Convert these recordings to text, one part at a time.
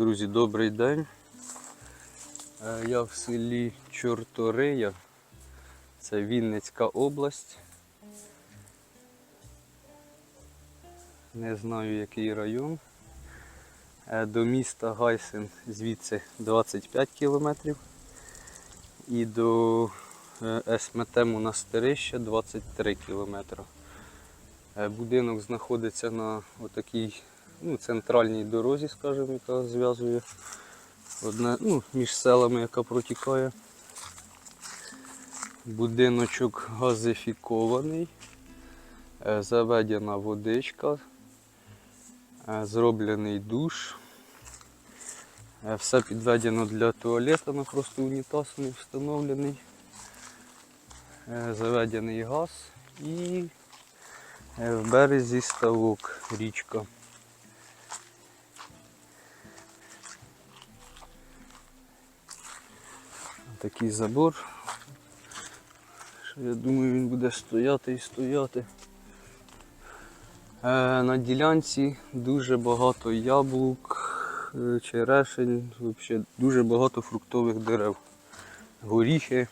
Друзі, добрий день. Е, Я в селі Чортория. Це Вінницька область. Не знаю який район. Е, До міста Гайсен звідси 25 кілометрів. І до е, СМТ Монастирище 23 кілометри. Будинок знаходиться на отакій ну, центральній дорозі, скажімо, яка зв'язує одне, ну, між селами, яка протікає. Будиночок газифікований, е, заведена водичка, е, зроблений душ. Е, Все підведено для туалету, ну просто унітаз не встановлений. Заведений газ і в березі ставок річка. Такий забор. Що я думаю, він буде стояти і стояти. Е, на ділянці дуже багато яблук, е, черешень, взагалі дуже багато фруктових дерев. Горіхи,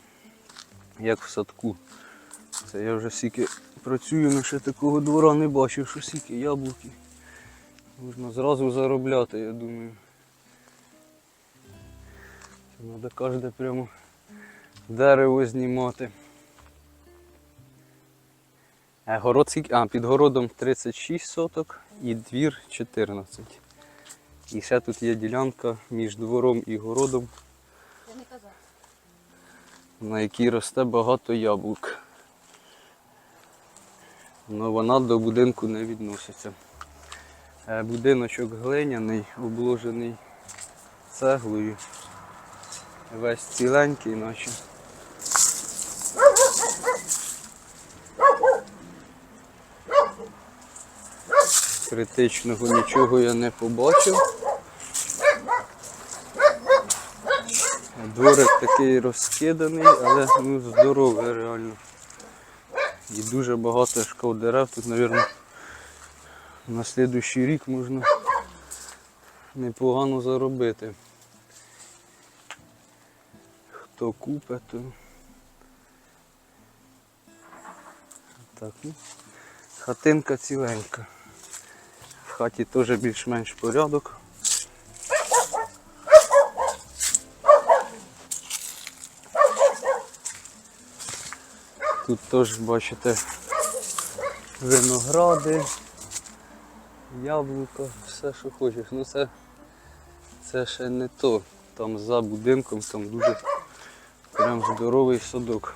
як в садку. Це я вже стільки працюю, але ще такого двора не бачив, що стільки яблуки. Можна зразу заробляти, я думаю. Треба кожне прямо дерево знімати. Е, Город? А, під городом 36 соток і двір 14. І ще тут є ділянка між двором і городом, на якій росте багато яблук. Але вона до будинку не відноситься. Е, Будиночок глиняний, обложений цеглою. Весь ціленький, наче. Критичного нічого я не побачив. Дворик такий розкиданий, але ну, здоровий реально. І дуже багато школ дерев. Тут, мабуть, на наступний рік можна непогано заробити. Хто купить, то. Так, ну. Хатинка ціленька. В хаті теж більш-менш порядок. Тут теж бачите виногради, яблука, все що хочеш. Ну це, це ще не то. Там за будинком там дуже прям здоровий садок.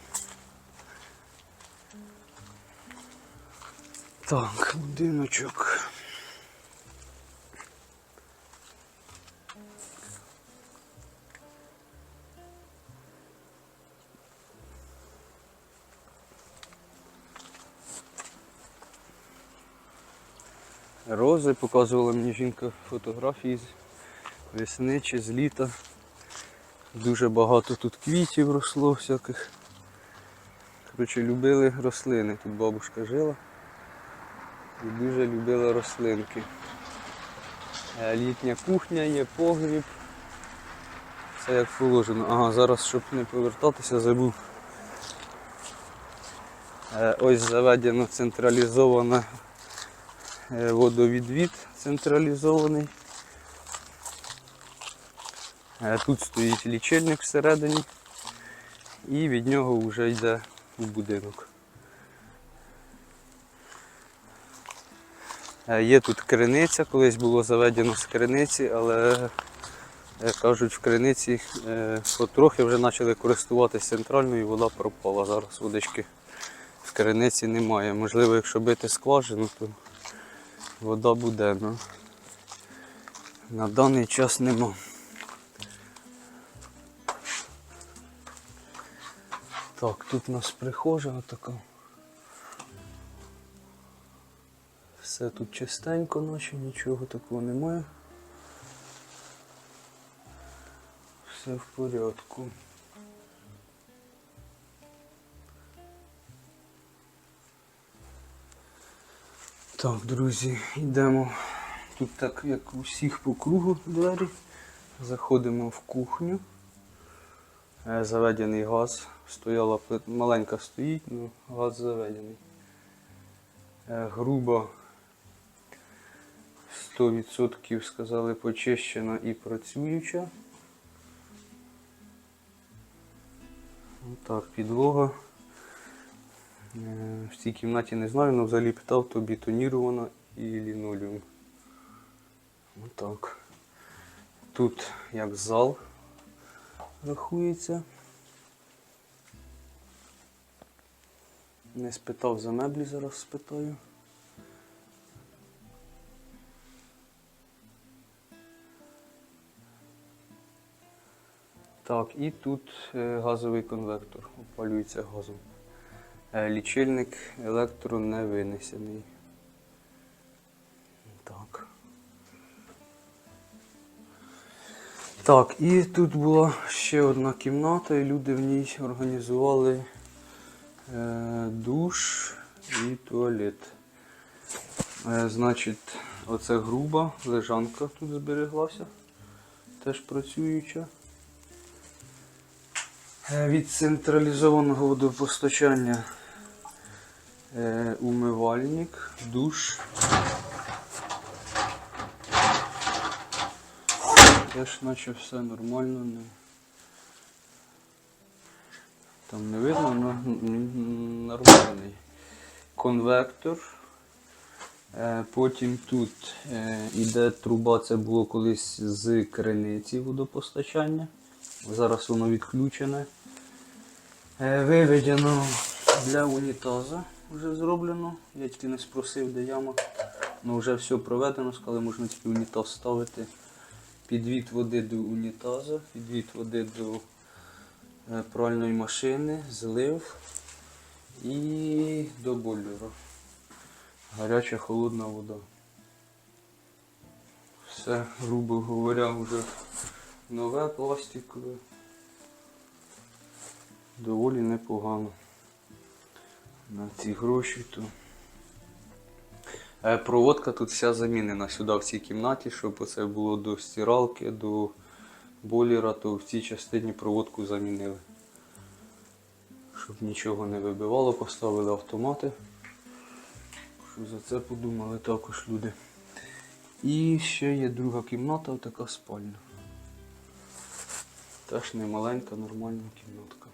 Так, будиночок. Рози показувала мені жінка фотографії з весни чи з літа. Дуже багато тут квітів росло всяких. Коротше, любили рослини. Тут бабушка жила і дуже любила рослинки. Е, Літня кухня є, погріб. Все як положено. Ага, зараз, щоб не повертатися, забув. Е, Ось заведено централізоване е, водовідвід централізований. Тут стоїть лічильник всередині і від нього вже йде у будинок. Е, Є тут криниця, колись було заведено з криниці, але кажуть, в криниці е, потрохи вже почали користуватися центральною, вода пропала. Зараз водички в криниці немає. Можливо, якщо бити скважину, то вода буде, але на даний час нема. Так, тут у нас прихожа така. Все тут чистенько, наче нічого такого немає. Все в порядку. Так, друзі, йдемо. Тут так, як у всіх по кругу двері. Заходимо в кухню. Е, Заведений газ. Стояла маленька стоїть, ну газ заведений. Е, Груба 100% сказали почищена і працююча. Так, підлога. Е, В цій кімнаті не знаю, але взагалі питав, то бетонірована і лінолеум. Отак. Тут як зал рахується. Не спитав за меблі, зараз спитаю. Так, і тут е, газовий конвектор опалюється газом. Е, Лічильник електро не винесений. Так. Так, і тут була ще одна кімната, і люди в ній організували душ і туалет. Е, значить, оце груба лежанка тут збереглася, теж працююча. Е, Від централізованого водопостачання е, умивальник, душ. Теж наче все нормально. Там не видно, але нормальний. Конвектор. Е, Потім тут е, іде труба, це було колись з криниці водопостачання. Зараз воно відключене. Е, Виведено для унітаза вже зроблено. Я тільки не спросив, де яма. Ну вже все проведено, сказали, можна тільки унітаз ставити. Підвід води до унітаза, підвід води до пральної машини, злив і до бойлера. Гаряча холодна вода. Все, грубо говоря, вже нове пластикове. Доволі непогано. На ці гроші то. Е, Проводка тут вся замінена сюди в цій кімнаті, щоб це було до стиралки, до бойлера, то в цій частині проводку замінили. Щоб нічого не вибивало, поставили автомати. Що за це подумали також люди. І ще є друга кімната, така спальня. Теж не маленька, нормальна кімнатка.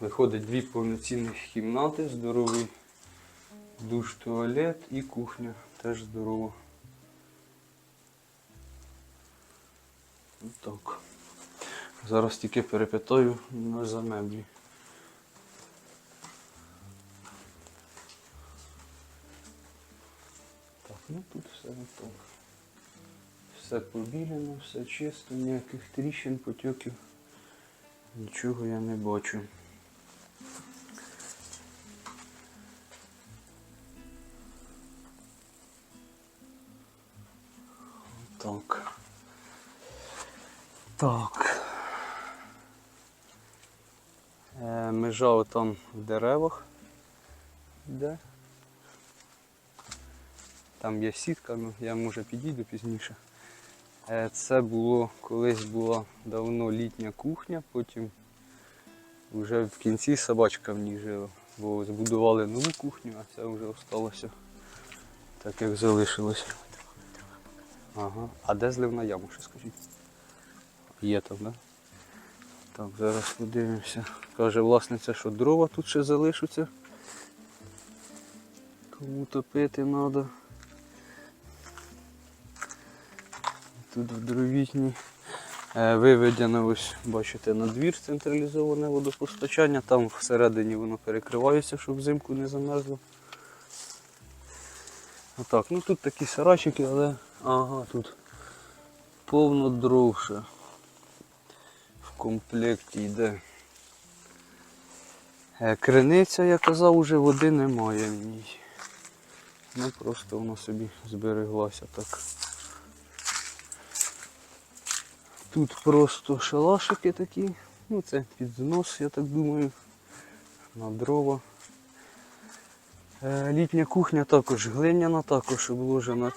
Виходить дві повноцінних кімнати, здоровий душ, туалет і кухня. Теж здорова. Так. Зараз тільки перепитаю за меблі. Так, ну тут все так. Все побілено, все чисто, ніяких тріщин, потьоків. Нічого я не бачу. Межа отам в деревах. Де? Там є сітка, ну я може підійду пізніше. Е, Це було колись була давно літня кухня, потім вже в кінці собачка в ній жила. Бо збудували нову кухню, а це вже осталося так, як залишилось. Ага. А де зливна яма, ще скажіть? Є там, да? Так, зараз подивимося. Каже власниця, що дрова тут ще залишаться. Кому топити треба. Тут в дровітній. Е, Виведено, ось бачите, на двір централізоване водопостачання. Там всередині воно перекривається, щоб взимку не замерзло. Отак, ну тут такі сарайчики, але ага, тут повно дров ще. Комплекті йде. Е, Криниця, я казав, уже води немає в ній. Ну просто вона собі збереглася так. Тут просто шалашики такі. Ну це під знос, я так думаю. На дрова. Е, Літня кухня також глиняна, також обложена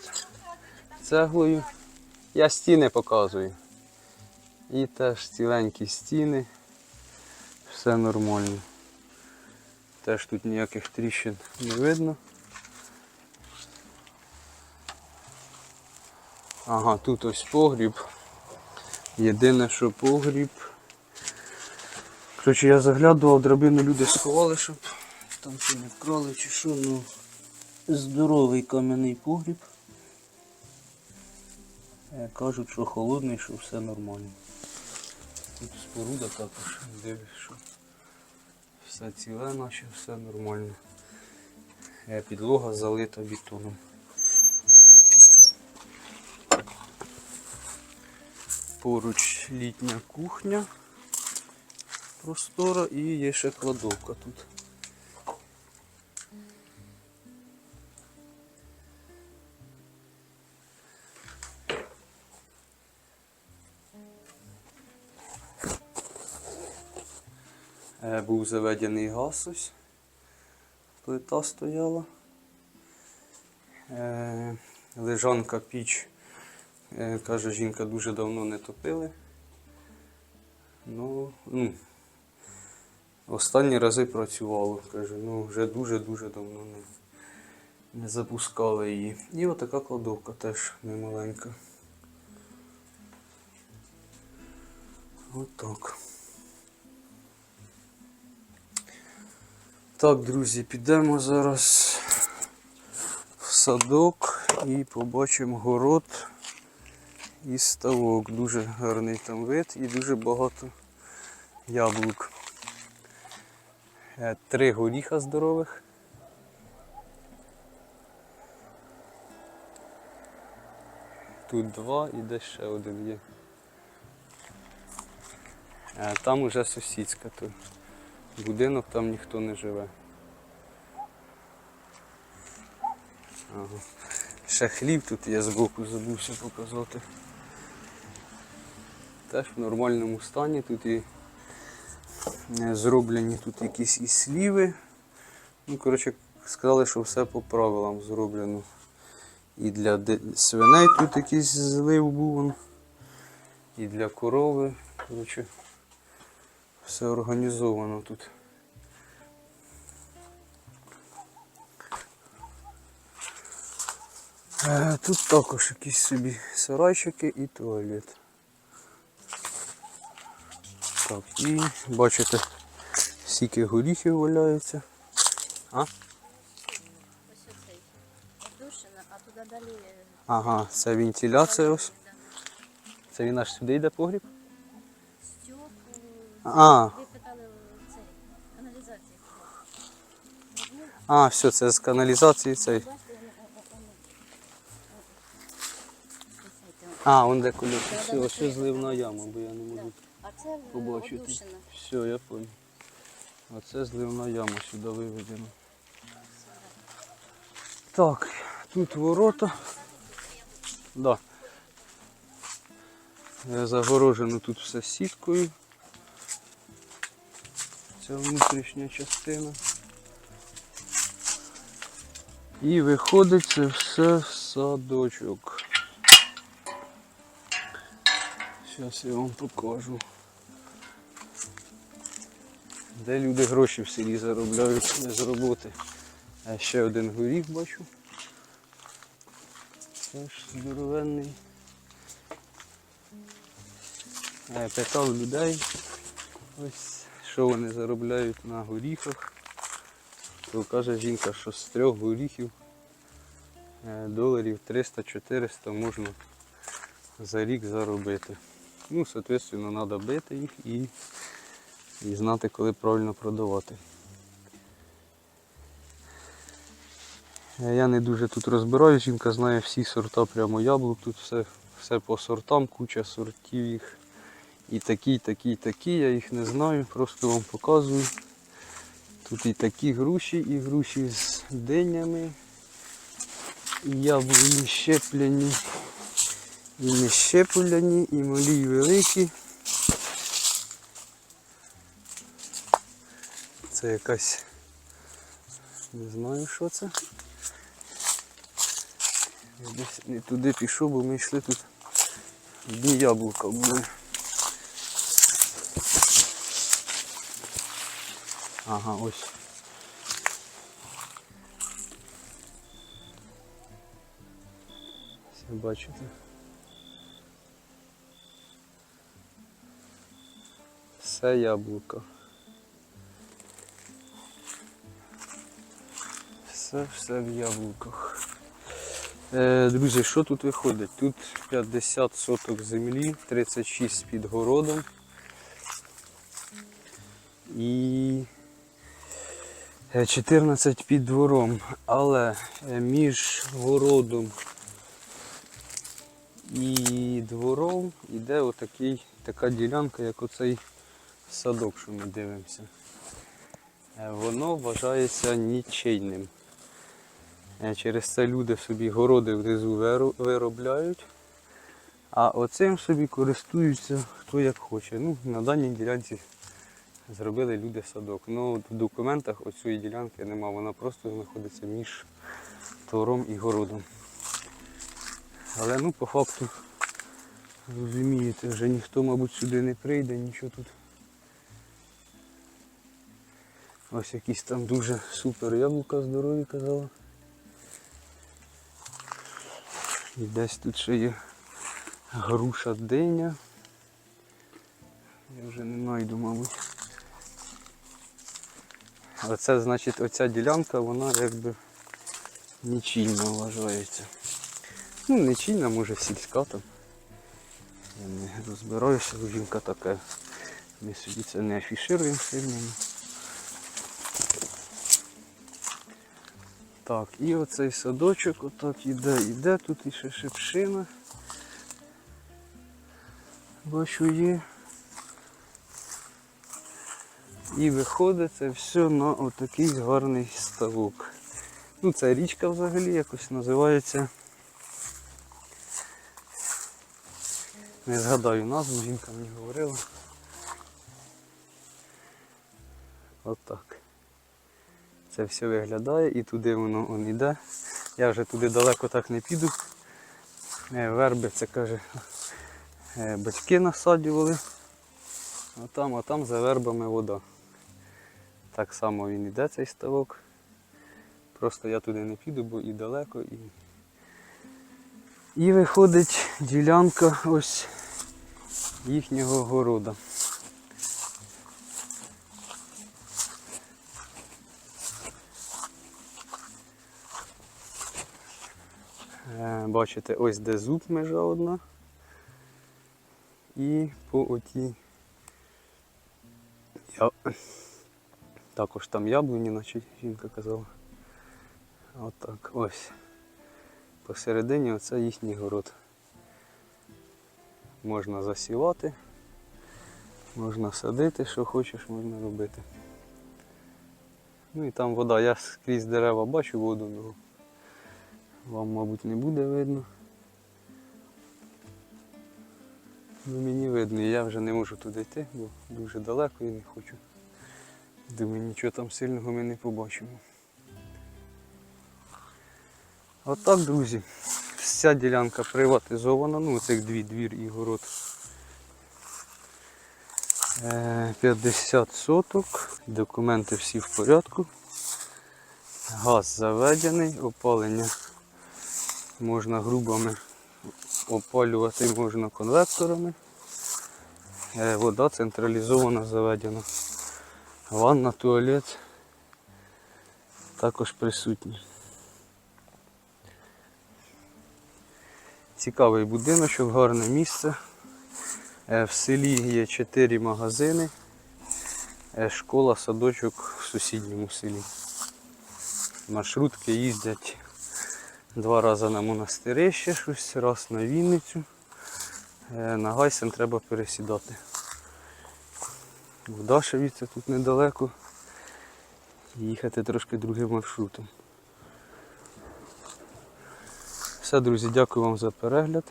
цеглою. Я стіни показую. І теж ціленькі стіни. Все нормально. Теж тут ніяких тріщин не видно. Ага, тут ось погріб. Єдине, що погріб. Коротше, я заглядував, драбину люди сховали, щоб там чи не вкрали чи що, ну здоровий кам'яний погріб. Е, Кажуть, що холодний, що все нормально. Тут споруда також, дивлюсь, що все ціле, наче все нормально. Е, Підлога залита бетоном. Поруч літня кухня простора і є ще кладовка тут. Був заведений газ ось. Плита стояла. Е, Лежанка піч, е, каже жінка, дуже давно не топили. Ну, ну, останні рази працювало, каже, ну вже дуже-дуже давно не, не запускали її. І отака кладовка теж немаленька. Отак. Так, друзі, підемо зараз в садок і побачимо город і ставок. Дуже гарний там вид і дуже багато яблук. Е, Три горіха здорових. Тут два і десь ще один є. Е, Там уже сусідська тут. Будинок там ніхто не живе. Ага. Ще хліб тут є збоку, забувся показати. Теж в нормальному стані. Тут і е, зроблені тут якісь і сліви. Ну, коротше, сказали, що все по правилам зроблено. І для свиней тут якийсь злив був. І для корови. Коротше, все організовано тут. Е, Тут також якісь собі сарайчики і туалет. Так, і бачите, стільки горіхів валяється. А? Ага, це вентиляція ось. Це він аж сюди йде погріб? А. Ви питали цей, каналізації. Ну, А, все, це з каналізації цей. воно. А, он де колі. Все, ось це зливна яма, бо я не можу А це побачити. одушина. Все, я понял. Оце зливна яма сюди виведена. Так, тут ворота. Да. Е, Загорожено тут все сіткою. Це внутрішня частина. І виходить це все в садочок. Зараз я вам покажу. Де люди гроші в селі заробляють не з роботи. А ще один горіх бачу. Теж здоровенний. Я питав людей, ось що вони заробляють на горіхах. То каже жінка, що з трьох горіхів е, доларів 300-400 можна за рік заробити. Ну, соответственно, треба бити їх і і знати, коли правильно продавати. Е, Я не дуже тут розбираю, жінка знає всі сорта прямо яблук, тут все, все по сортам, куча сортів їх. І такі, такі, такі, я їх не знаю, просто вам показую. Тут і такі груші, і груші з динями, і яблуні щеплені, і не щеплені, і малі, і великі. Це якась. Не знаю що це. Десь не туди пішов, бо ми йшли тут Одні яблука були. Ага, ось. Все бачите. Все яблуко. Все, все в яблуках. Е, друзі, що тут виходить? Тут 50 соток землі, 36 під городом. І 14 під двором. Але е, між городом і двором йде отакий, така ділянка, як оцей садок, що ми дивимося. Е, Воно вважається нічийним. Е, Через це люди собі городи внизу виробляють, а оцим собі користуються хто як хоче. Ну, на даній ділянці зробили люди садок. Ну, в документах оцієї ділянки нема, вона просто знаходиться між двором і городом. Але ну по факту, розумієте, вже ніхто, мабуть, сюди не прийде, нічого тут. Ось якісь там дуже супер яблука здорові казала. І десь тут ще є груша диня. Я вже не знайду, мабуть. Оце, значить, оця ділянка, вона якби нічийна вважається. Ну, нічийна, може сільська там. Я не розбираюся, жінка така. Ми собі це не афішируємо сильно. Так, і оцей садочок отак іде, іде, тут іще шипшина. Бачу є. І виходить це все на отакий гарний ставок. Ну це річка взагалі якось називається. Не згадаю назву, жінка мені говорила. Отак. Це все виглядає і туди воно он іде. Я вже туди далеко так не піду. Е, Верби, це каже, е, батьки насаджували. А там, а там за вербами вода. Так само він іде цей ставок. Просто я туди не піду, бо і далеко. І, і виходить ділянка ось їхнього города. Е, Бачите, ось де зуб межа одна. І по отій я... також там яблуні, наче жінка казала. Отак, ось. Посередині оце їхній город. Можна засівати, можна садити, що хочеш, можна робити. Ну і там вода, я скрізь дерева бачу воду, але вам, мабуть, не буде видно. Ну, мені видно, і я вже не можу туди йти, бо дуже далеко і не хочу. Думаю, нічого там сильного ми не побачимо. Отак, друзі. Вся ділянка приватизована, ну цих дві двір і город. Е, 50 соток, документи всі в порядку. Газ заведений, опалення можна грубами опалювати, можна конвекторами. Е, Вода централізована заведена. Ванна, туалет також присутні. Цікавий будиночок, гарне місце. Е, В селі є 4 магазини, е, школа, садочок в сусідньому селі. Маршрутки їздять два рази на монастирище, щось, раз на Вінницю. Е, На Гайсен треба пересідати. В Дашевіце тут недалеко. Їхати трошки другим маршрутом. Все, друзі, дякую вам за перегляд.